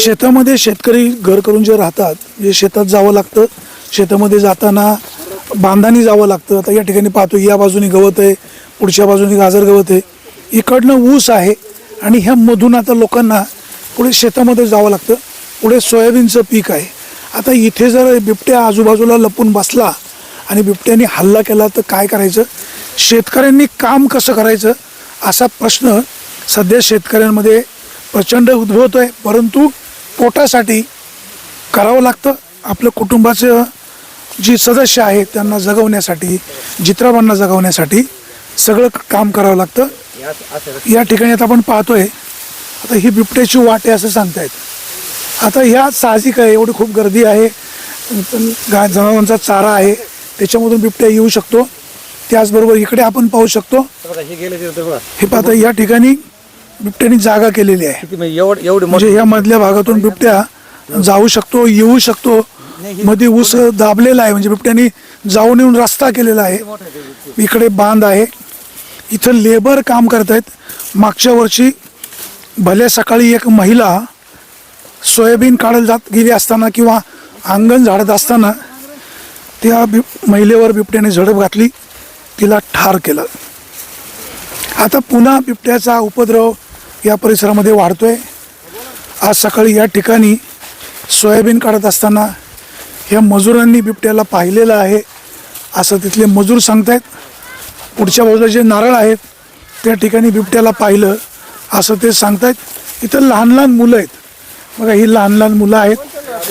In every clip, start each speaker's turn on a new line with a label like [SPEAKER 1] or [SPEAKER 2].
[SPEAKER 1] शेतामध्ये शेतकरी घर करून जे राहतात जे शेतात जावं लागतं शेतामध्ये जाताना बांधानी जावं लागतं. आता या ठिकाणी पाहतो या बाजूने गवत आहे पुढच्या बाजूनी गाजर गवत आहे. इकडनं ऊस आहे आणि ह्या मधून आता लोकांना पुढे शेतामध्ये जावं लागतं. पुढे सोयाबीनचं पीक आहे. आता इथे जर बिबट्या आजूबाजूला लपून बसला आणि बिबट्याने हल्ला केला तर काय करायचं? शेतकऱ्यांनी काम कसं करायचं? असा प्रश्न सध्या शेतकऱ्यांमध्ये प्रचंड उद्भवतो आहे परंतु पोटासाठी करावं लागतं. आपलं कुटुंबाचं जी सदस्य आहे त्यांना जगवण्यासाठी जित्राबांना जगवण्यासाठी सगळं काम करावं लागतं. या ठिकाणी आता आपण पाहतोय आता ही बिबट्याची वाट आहे असं सांगतायत. आता ह्या साहजिक आहे एवढी खूप गर्दी आहे. पण गाय जनावरांचा चारा आहे त्याच्यामधून बिबट्या येऊ शकतो. त्याचबरोबर इकडे आपण पाहू शकतो.
[SPEAKER 2] हे
[SPEAKER 1] हे पाहता या ठिकाणी बिबट्याने जागा केलेली आहे.
[SPEAKER 2] किती म्हणजे एवढं एवढे
[SPEAKER 1] म्हणजे या मधल्या भागातून बिबट्या जाऊ शकतो येऊ शकतो. मध्ये ऊस दाबलेला आहे. म्हणजे बिबट्याने जाऊन येऊन रस्ता केलेला आहे. इकडे बांध आहे. इथं लेबर काम करत आहेत मागच्या वर्षी भल्या सकाळी एक महिला सोयाबीन काढायला जात गेली असताना किंवा अंगण झाडत असताना त्या बिब महिलेवर बिबट्याने झडप घातली. तिला ठार केलं. आता पुन्हा बिबट्याचा उपद्रव या परिसरामध्ये वाढतो आहे आज सकाळी या ठिकाणी सोयाबीन काढत असताना ह्या मजुरांनी बिबट्याला पाहिलेलं आहे असं तिथले मजूर सांगतायत. पुढच्या बाजूला जे नारळ आहेत त्या ठिकाणी बिबट्याला पाहिलं असं ते सांगतायत. इथं लहान लहान मुलं आहेत. बघा ही लहान लहान मुलं आहेत.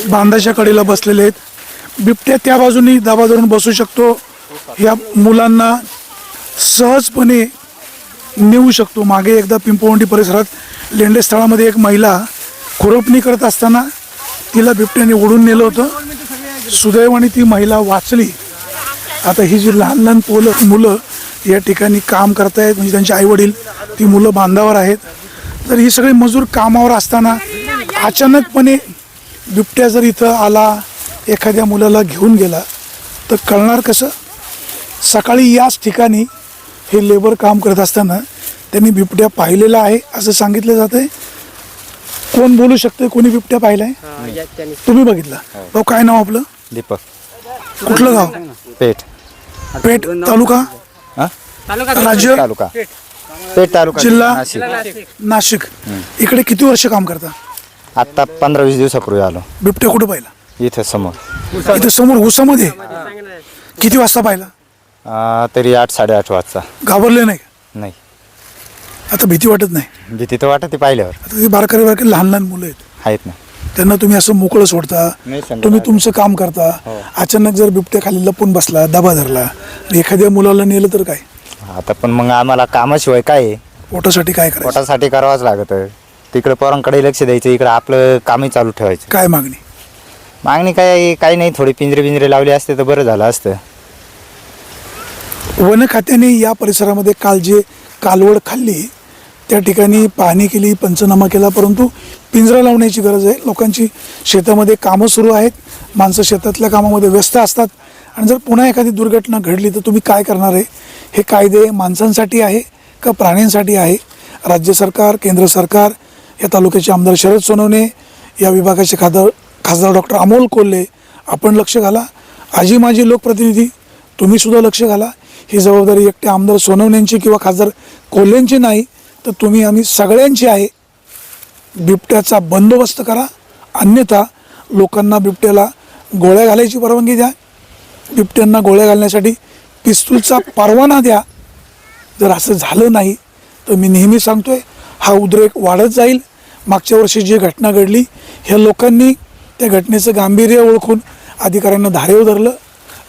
[SPEAKER 1] बांधाच्या कडेला बसलेले आहेत. बिबट्या त्या बाजूनी दाबा धरून बसू शकतो. या मुलांना सहजपणे नेऊ शकतो. मागे एकदा पिंपवंडी परिसरात लेंडे स्थळामध्ये एक महिला खुरपणी करत असताना तिला बिबट्याने ओढून नेलं होतं. सुदैवाने ती महिला वाचली. आता ही जी लहान लहान पोलं मुलं या ठिकाणी काम करतायत म्हणजे त्यांचे आईवडील ती मुलं बांधावर आहेत. तर ही सगळी मजूर कामावर असताना अचानकपणे बिबट्या जर इथं आला एखाद्या मुलाला घेऊन गेला तर कळणार कसं? सकाळी याच ठिकाणी हे लेबर काम करत असताना त्यांनी बिबट्या पाहिलेला आहे असं सांगितलं जात आहे कोण बोलू शकते कोणी बिबट्या पाहिलाय? तुम्ही बघितला. भाऊ काय नाव आपलं?
[SPEAKER 3] दीपक.
[SPEAKER 1] कुठलं गाव?
[SPEAKER 3] पेठ.
[SPEAKER 1] पेठ तालुका?
[SPEAKER 3] हा?
[SPEAKER 1] राज्य?
[SPEAKER 3] तालुका. पेठ. तालुका.
[SPEAKER 1] जिल्हा?
[SPEAKER 3] नाशिक.
[SPEAKER 1] इकडे किती वर्ष काम करता?
[SPEAKER 3] आत्ता पंधरा वीस दिवसापूर्वी आलो.
[SPEAKER 1] बिबट्या कुठं पाहिला?
[SPEAKER 3] इथं समोर.
[SPEAKER 1] इथं समोर ऊसामध्ये किती वाजता पाहिला?
[SPEAKER 3] तरी आठ साडेआठ वाजता.
[SPEAKER 1] घाबरले नाही का?
[SPEAKER 3] नाही.
[SPEAKER 1] आता भीती वाटत नाही?
[SPEAKER 3] भीती तर वाटत पाहिल्यावर.
[SPEAKER 1] आता ती बारकारे बारकारे लहान लहान मुलं आहेत.
[SPEAKER 3] आहेत ना.
[SPEAKER 1] त्यांना तुम्ही असं मोकळं सोडता
[SPEAKER 3] नाही.
[SPEAKER 1] तुम्ही तुमचं काम करता अचानक जर बिबट्या खाली लपून बसला दबा धरला आणि एखाद्या मुलाला नेलं तर काय?
[SPEAKER 3] आता पण मग आम्हाला कामाशिवाय काय आहे?
[SPEAKER 1] पोटासाठी काय करायचं?
[SPEAKER 3] पोटासाठी करावंच लागत. तिकडे पोरांकडे लक्ष द्यायचं इकडे आपलं कामही चालू ठेवायचं.
[SPEAKER 1] काय मागणी?
[SPEAKER 3] मागणी काय काही नाही थोडी पिंजरे पिंजरे लावले असते तर बरं झालं असतं.
[SPEAKER 1] वन खात्याने या परिसरामध्ये काल जे कालवड खाल्ली त्या ठिकाणी पाहणी केली पंचनामा केला परंतु पिंजरा लावण्याची गरज आहे. लोकांची शेतामध्ये कामं सुरू आहेत. माणसं शेतातल्या कामामध्ये व्यस्त असतात. आणि जर पुन्हा एखादी दुर्घटना घडली तर तुम्ही काय करणार आहे? हे कायदे माणसांसाठी आहे का प्राण्यांसाठी आहे? राज्य सरकार केंद्र सरकार या तालुक्याचे आमदार शरद सोनवणे या विभागाचे खासदार खासदार डॉक्टर अमोल कोल्हे आपण लक्ष घाला. आजी माजी लोकप्रतिनिधी तुम्हीसुद्धा लक्ष घाला. ही जबाबदारी एकटे आमदार सोनवण्यांची किंवा खासदार कोल्ह्यांची नाही तर तुम्ही आम्ही सगळ्यांची आहे. बिबट्याचा बंदोबस्त करा. अन्यथा लोकांना बिबट्याला गोळ्या घालायची परवानगी द्या. बिबट्यांना गोळ्या घालण्यासाठी पिस्तूलचा परवाना द्या. जर असं झालं नाही तर मी नेहमी सांगतो आहे हा उद्रेक वाढत जाईल. मागच्या वर्षी जी घटना घडली ह्या लोकांनी त्या घटनेचं गांभीर्य ओळखून अधिकाऱ्यांना धारेवर धरलं.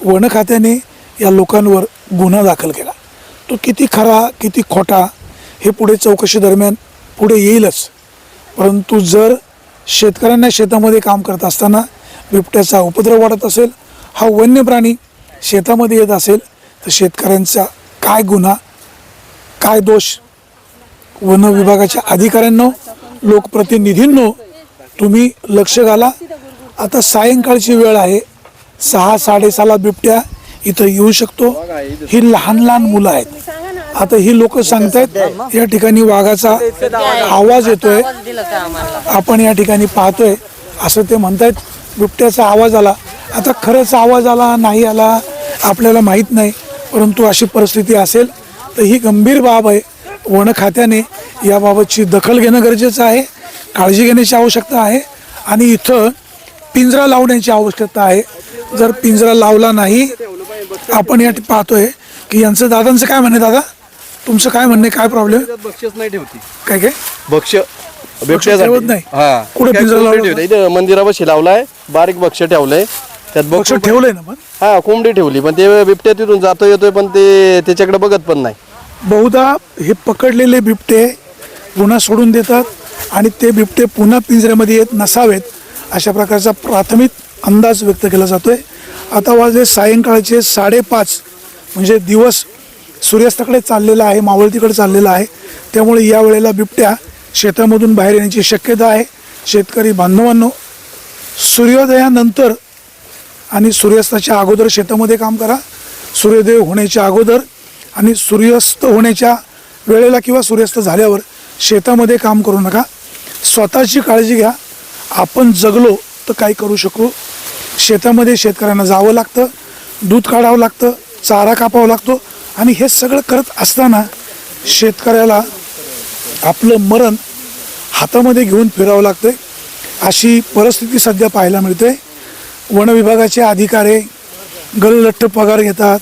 [SPEAKER 1] वन खात्याने या लोकांवर गुन्हा दाखल केला. तो किती खरा किती खोटा हे पुढे चौकशी दरम्यान पुढे येईलच. परंतु जर शेतकऱ्यांना शेतामध्ये काम करत असताना बिबट्याचा उपद्रव वाढत असेल हा वन्य प्राणी शेतामध्ये येत असेल तर शेतकऱ्यांचा काय गुन्हा काय दोष? वन विभागाच्या अधिकाऱ्यांनो लोकप्रतिनिधींनो तुम्ही लक्ष घाला. आता सायंकाळची वेळ आहे. सहा साडेसहाला बिबट्या इथं येऊ शकतो. ही लहान लहान मुलं आहेत. आता ही लोक सांगतायत या ठिकाणी वाघाचा आवाज येतोय. आपण या ठिकाणी पाहतोय. असं ते म्हणतायत. बिबट्याचा आवाज आला. आता खरंच आवाज आला नाही आला आपल्याला माहीत नाही. परंतु अशी परिस्थिती असेल तर ही गंभीर बाब आहे. वन खात्याने याबाबतची दखल घेणं गरजेचं आहे. काळजी घेण्याची आवश्यकता आहे. आणि इथं पिंजरा लावण्याची आवश्यकता आहे. जर पिंजरा लावला नाही आपण या पाहतोय की यांचं दादांचं काय म्हणणे दादा? तुमचं काय म्हणणे काय प्रॉब्लेम
[SPEAKER 2] बक्षीस नाही ठेवती.
[SPEAKER 1] काय काय?
[SPEAKER 2] बक्ष
[SPEAKER 1] ठेवत नाही?
[SPEAKER 2] हा.
[SPEAKER 1] कुठे पिंजरा
[SPEAKER 2] मंदिरापाशी लावलाय बारीक बक्ष ठेवलंय. त्यात बक्ष
[SPEAKER 1] ठेवलंय ना पण?
[SPEAKER 2] हा कोंबडी ठेवली. पण ते बिबट्या तिथून जातो येतोय पण ते त्याच्याकडे बघत पण नाही.
[SPEAKER 1] बहुधा हे पकडलेले बिबटे पुन्हा सोडून देतात आणि ते बिबटे पुन्हा पिंजऱ्यामध्ये येत नसावेत अशा प्रकारचा प्राथमिक अंदाज व्यक्त केला जातोय. आता वाजले सायंकाळचे साडेपाच. म्हणजे दिवस सूर्यास्ताकडे चाललेला आहे मावळतीकडे चाललेला आहे. त्यामुळे या वेळेला बिबट्या शेतामधून बाहेर येण्याची शक्यता आहे. शेतकरी बांधवांनो सूर्योदयानंतर आणि सूर्यास्ताच्या अगोदर शेतामध्ये काम करा. सूर्योदय होण्याच्या अगोदर आणि सूर्यास्त होण्याच्या वेळेला किंवा सूर्यास्त झाल्यावर शेतामध्ये काम करू नका. स्वतःची काळजी घ्या. आपण जगलो तर काय करू शकू. शेतामध्ये शेतकऱ्यांना जावं लागतं दूध काढावं लागतं चारा कापावा लागतो आणि हे सगळं करत असताना शेतकऱ्याला आपलं मरण हातामध्ये घेऊन फिरावं लागतं अशी परिस्थिती सध्या पाहायला मिळते वनविभागाचे अधिकारी गललठ्ठ पगार घेतात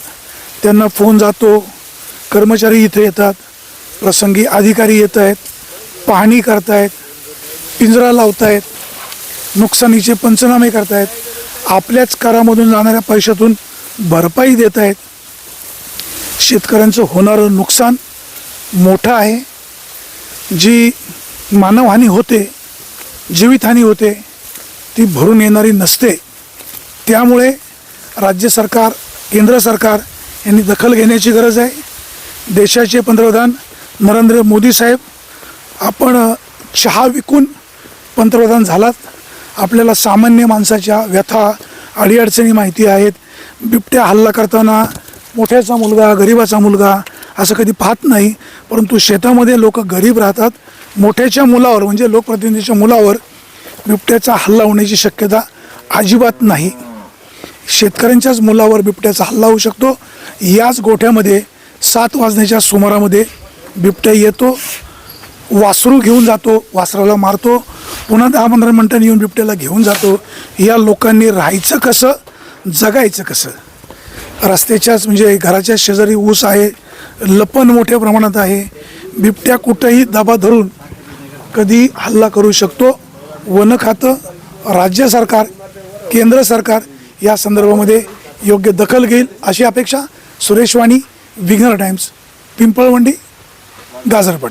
[SPEAKER 1] त्यांना फोन जातो कर्मचारी इथे येतात प्रसंगी अधिकारी येत आहेत पाहणी करतायत पिंजरा लावतायत नुकसानीचे पंचनामे करतायत. आपल्याच करामधून जाणाऱ्या पैशातून भरपाई देत आहेत. शेतकऱ्यांचं होणारं नुकसान मोठं आहे. जी मानवहानी होते जीवितहानी होते ती भरून येणारी नसते. त्यामुळे राज्य सरकार केंद्र सरकार यांनी दखल घेण्याची गरज आहे. देशाचे पंतप्रधान नरेंद्र मोदी साहेब आपण चहा विकून पंतप्रधान झालात. आपल्याला सामान्य माणसाच्या व्यथा अडीअडचणी माहिती आहेत. बिबट्या हल्ला करताना मोठ्याचा मुलगा गरिबाचा मुलगा असं कधी पाहत नाही परंतु शेतामध्ये लोक गरीब राहतात. मोठ्याच्या मुलावर म्हणजे लोकप्रतिनिधीच्या मुलावर बिबट्याचा हल्ला होण्याची शक्यता अजिबात नाही. शेतकऱ्यांच्याच मुलावर बिबट्याचा हल्ला होऊ शकतो. याच गोठ्यामध्ये सात वाजण्याच्या सुमारामध्ये बिबट्या येतो वासरू घेऊन जातो वासराला मारतो. पुन्हा दहा पंधरा मिनटांनी येऊन बिबट्याला घेऊन जातो. या लोकांनी राहायचं कसं? जगायचं कसं? रस्त्याच्याच म्हणजे घराच्या शेजारी ऊस आहे लपन मोठ्या प्रमाणात आहे. बिबट्या कुठंही दबा धरून कधी हल्ला करू शकतो. वन खातं राज्य सरकार केंद्र सरकार या संदर्भामध्ये योग्य दखल घेईल. अशी अपेक्षा सुरेश वाणी विघ्नर टाइम्स पिंपळवंडी गाजरपट.